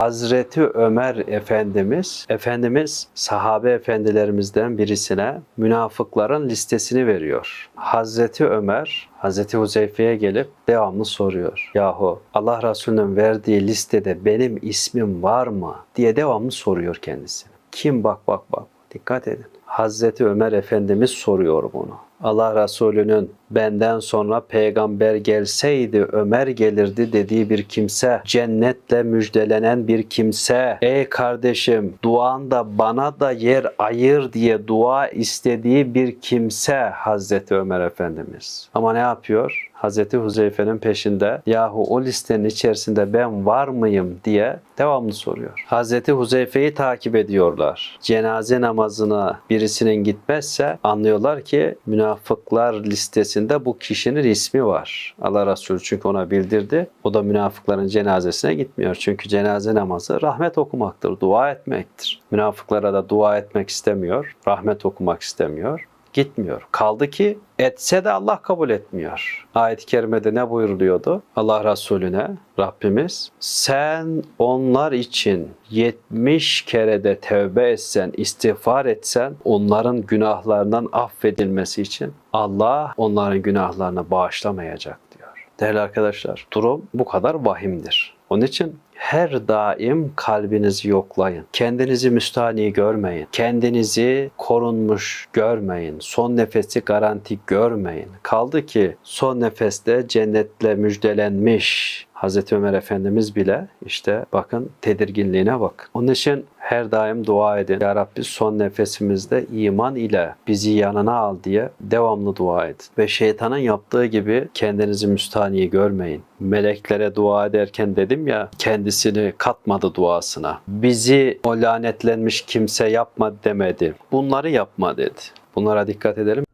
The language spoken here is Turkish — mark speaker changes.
Speaker 1: Hazreti Ömer Efendimiz, Efendimiz sahabe efendilerimizden birisine münafıkların listesini veriyor. Hazreti Ömer, Hazreti Huzeyfe'ye gelip devamlı soruyor. Yahu Allah Resulü'nün verdiği listede benim ismim var mı diye devamlı soruyor kendisine. Kim bak bak bak dikkat edin. Hazreti Ömer Efendimiz soruyor bunu. Allah Resulü'nün benden sonra peygamber gelseydi Ömer gelirdi dediği bir kimse, cennetle müjdelenen bir kimse, ey kardeşim duanda bana da yer ayır diye dua istediği bir kimse Hazreti Ömer Efendimiz. Ama ne yapıyor? Hazreti Huzeyfe'nin peşinde yahu o listenin içerisinde ben var mıyım diye devamlı soruyor. Hazreti Huzeyfe'yi takip ediyorlar. Cenaze namazına birisinin gitmezse anlıyorlar ki münafıklar listesinde bu kişinin ismi var. Allah Resulü çünkü ona bildirdi. O da münafıkların cenazesine gitmiyor. Çünkü cenaze namazı rahmet okumaktır, dua etmektir. Münafıklara da dua etmek istemiyor, rahmet okumak istemiyor gitmiyor. Kaldı ki etse de Allah kabul etmiyor. Ayet-i kerimede ne buyuruluyordu? Allah Resulüne Rabbimiz sen onlar için 70 kere de tevbe etsen, istiğfar etsen onların günahlarından affedilmesi için Allah onların günahlarını bağışlamayacak diyor. Değerli arkadaşlar durum bu kadar vahimdir. Onun için her daim kalbinizi yoklayın. Kendinizi müstahni görmeyin. Kendinizi korunmuş görmeyin. Son nefesi garanti görmeyin. Kaldı ki son nefeste cennetle müjdelenmiş Hazreti Ömer Efendimiz bile işte bakın tedirginliğine bak. Onun için her daim dua edin. Ya Rabbi son nefesimizde iman ile bizi yanına al diye devamlı dua edin. Ve şeytanın yaptığı gibi kendinizi müstahni görmeyin. Meleklere dua ederken dedim ya kendisini katmadı duasına. Bizi o lanetlenmiş kimse yapma demedi. Bunları yapma dedi. Bunlara dikkat edelim.